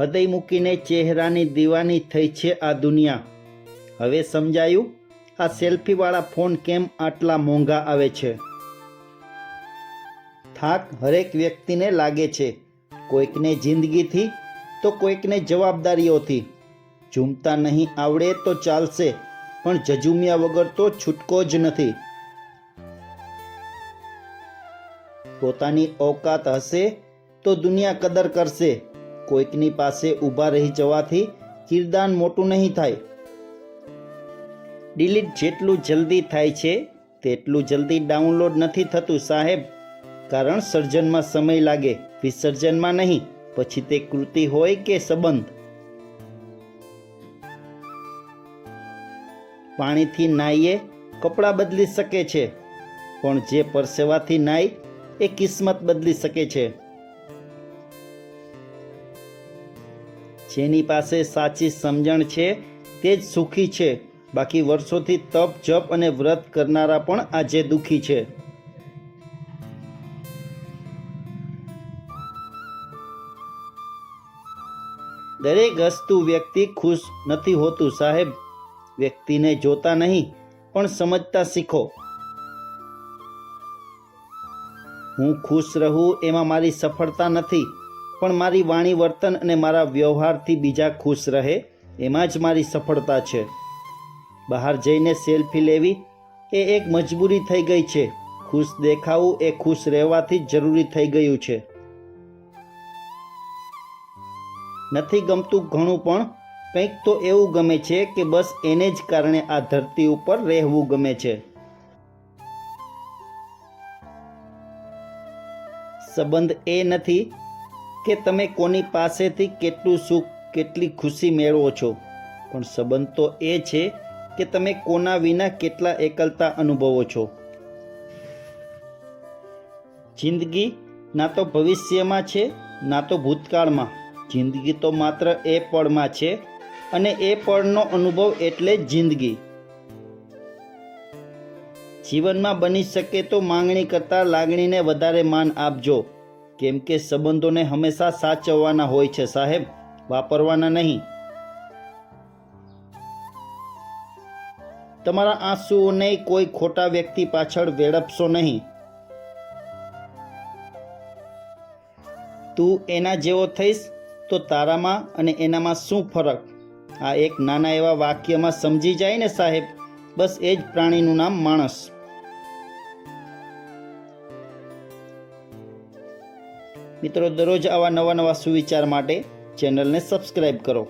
હૃદય મૂકીને ચહેરાની દીવાની થઈ છે આ દુનિયા. હવે સમજાયું? આ સેલ્ફીવાળા ફોન કેમ આટલા મોંઘા આવે છે? થાક હરેક વ્યક્તિને લાગે છે. કોઈકને જિંદગીથી, તો કોઈકને જવાબદારીઓથી. ઝૂમતા નહીં આવડે તો ચાલશે, પણ જજુમ્યા વગર તો છૂટકો જ નથી. પોતાની ઓકાત હશે તો દુનિયા કદર કરશે. કોઈકની પાસે ઊભા રહી જવાથી કિરદાન મોટું નહીં થાય. ડિલીટ જેટલું જલ્દી થાય છે, તેટલું જલ્દી ડાઉનલોડ નથી થતું સાહેબ, કારણ સર્જનમાં સમય લાગે, વિસર્જનમાં નહીં, પછી તે કૃતિ હોય કે સંબંધ? પાણીથી નાઈએ, કપડાં બદલી શકે છે, પણ જે પરસેવાથી નાય, એ કિસ્મત બદલી શકે છે. જેની પાસે સાચી સમજણ છે તે જ સુખી છે. બાકી વર્ષોથી તપ, જપ અને વ્રત કરનારા પણ આજે દુઃખી છે. દરેક હસતું વ્યક્તિ ખુશ નથી હોતું. સાહેબ, વ્યક્તિને જોતા નહીં, પણ સમજતા શીખો. હું ખુશ રહું એમાં મારી સફળતા નથી. પણ મારી વાણી વર્તન અને મારા વ્યવહારથી બીજા ખુશ રહે, એમાં જ મારી સફળતા છે. બહાર જઈને સેલ્ફી લેવી એ એક મજબૂરી થઈ ગઈ છે. ખુશ દેખાવું એ ખુશ રહેવાથી જરૂરી થઈ ગયું છે. નથી ગમતું ઘણું પણ, કંઈક તો એવું ગમે છે કે બસ એને જ કારણે આ ધરતી ઉપર રહેવું ગમે છે. સંબંધ એ નથી કે તમે કોની પાસેથી કેટલું સુખ, કેટલી ખુશી મેળવો છો? પણ સંબંધ તો એ છે કે તમે કોના વિના કેટલા એકલતા અનુભવો છો. જિંદગી ના તો ભવિષ્યમાં છે, ના તો ભૂતકાળમાં. જિંદગી તો માત્ર એ પળમાં છે અને એ પળનો અનુભવ એટલે જિંદગી. જીવનમાં બની શકે તો માંગણી કરતાં લાગણીને વધારે માન આપજો. કેમ કે સંબંધોને હંમેશા સાચવવાના હોય છે, સાહેબ. વાપરવાના નહીં. તમારા આંસુઓને કોઈ ખોટા વ્યક્તિ પાછળ વેડપશો નહીં. તું એના જેવો થઈશ તો તારામાં અને એનામાં શું ફરક? આ એક નાના એવા વાક્યમાં સમજી જાય ને સાહેબ. બસ એ જ પ્રાણીનું નામ માણસ. મિત્રો દરરોજ આવા નવા નવા સુવિચાર માટે ચેનલને સબસ્ક્રાઈબ કરો.